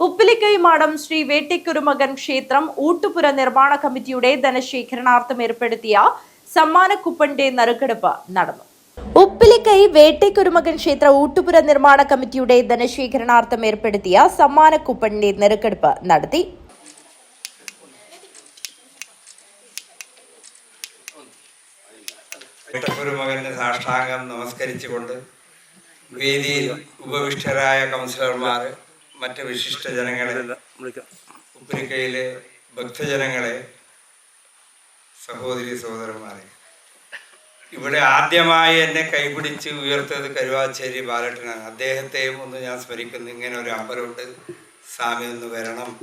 Uppilikkai madam Shri വേട്ടിക്കുരുമകൻ ക്ഷേത്രം ഊട്ടുപുര നിർമ്മാണ കമ്മിറ്റിയുടെ ധനശേഖരണാർത്ഥം ഏർപ്പെടുത്തിയ സമ്മാന കുപ്പന്റെ നറുക്കെടുപ്പ് നടന്നു. ഉപ്പിലിക്കൈ വേട്ടയ്ക്കുരുമകൻ ക്ഷേത്ര ഊട്ടുപുര നിർമ്മാണ കമ്മിറ്റിയുടെ ധനശേഖരണാർത്ഥം ഏർപ്പെടുത്തിയ സമ്മാന കുപ്പന്റെ നറുക്കെടുപ്പ് നടത്തി. സാഷ്ടാംഗം നമസ്കരിച്ചുകൊണ്ട് വേദിയിൽ ഉപവിഷ്ടരായ കൗൺസിലർമാർ മറ്റ് വിശിഷ്ട ജനങ്ങളെ ഉപ്പരിക്കയിലെ ഭക്തജനങ്ങളെ സഹോദരി സഹോദരന്മാരെ. ഇവിടെ ആദ്യമായി എന്നെ കൈപിടിച്ച് ഉയർത്തത് കരുവാച്ചേരി ബാലട്ടനാണ്. അദ്ദേഹത്തെയും ഒന്ന് ഞാൻ സ്മരിക്കുന്നു. ഇങ്ങനെ ഒരു അമ്പലമുണ്ട്. സ്വാമി ഒന്ന് വരണം.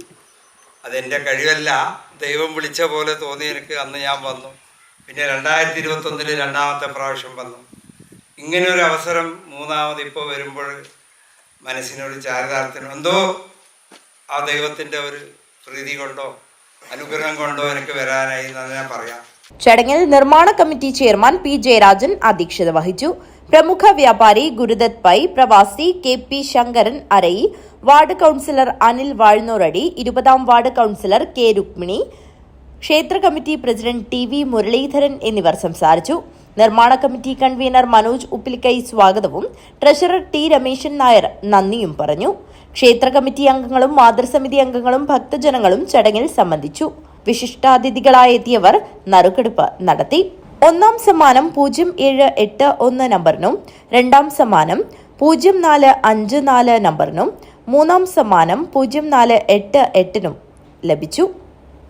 അതെന്റെ കഴിവല്ല. ദൈവം വിളിച്ച പോലെ തോന്നി എനിക്ക്. അന്ന് ഞാൻ വന്നു. പിന്നെ രണ്ടായിരത്തി ഇരുപത്തൊന്നിൽ രണ്ടാമത്തെ പ്രാവശ്യം വന്നു. ഇങ്ങനെ ഒരു അവസരം മൂന്നാമത് ഇപ്പോൾ വരുമ്പോൾ മനസ്സിനൊരു ചാരിതാർത്ഥ്യം എന്തോ ആ ദൈവത്തിന്റെ ഒരു പ്രീതി കൊണ്ടോ അനുഗ്രഹം കൊണ്ടോ എനിക്ക് വരാനായി എന്ന് ഞാൻ പറയാം. ചടങ്ങിൽ നിർമ്മാണ കമ്മിറ്റി ചെയർമാൻ പി ജയരാജൻ അധ്യക്ഷത വഹിച്ചു. പ്രമുഖ വ്യാപാരി ഗുരുദത്ത് പൈ പ്രവാസി K P Sankaran Arayi ward councillor Anil Vazhnoradi ഇരുപതാം വാർഡ് കൌൺസിലർ കെ രുക്മിണി ക്ഷേത്ര committee president T V Muraleedharan എന്നിവർ സംസാരിച്ചു. നിർമ്മാണ കമ്മിറ്റി കൺവീനർ മനോജ് ഉപ്പിലിക്കൈ സ്വാഗതവും. ട്രഷറർ ടി രമേശൻ നായർ നന്ദിയും പറഞ്ഞു. ക്ഷേത്ര കമ്മിറ്റി അംഗങ്ങളും മാതൃസമിതി അംഗങ്ങളും ഭക്തജനങ്ങളും ചടങ്ങിൽ സംബന്ധിച്ചു. വിശിഷ്ടാതിഥികളായി എത്തിയവർ നറുക്കെടുപ്പ് നടത്തി. ഒന്നാം സമ്മാനം പൂജ്യം ഏഴ് എട്ട് ഒന്ന് നമ്പറിനും രണ്ടാം സമ്മാനം പൂജ്യം നാല് അഞ്ച് നാല് നമ്പറിനും മൂന്നാം സമ്മാനം പൂജ്യം നാല് എട്ട് എട്ടിനും ലഭിച്ചു.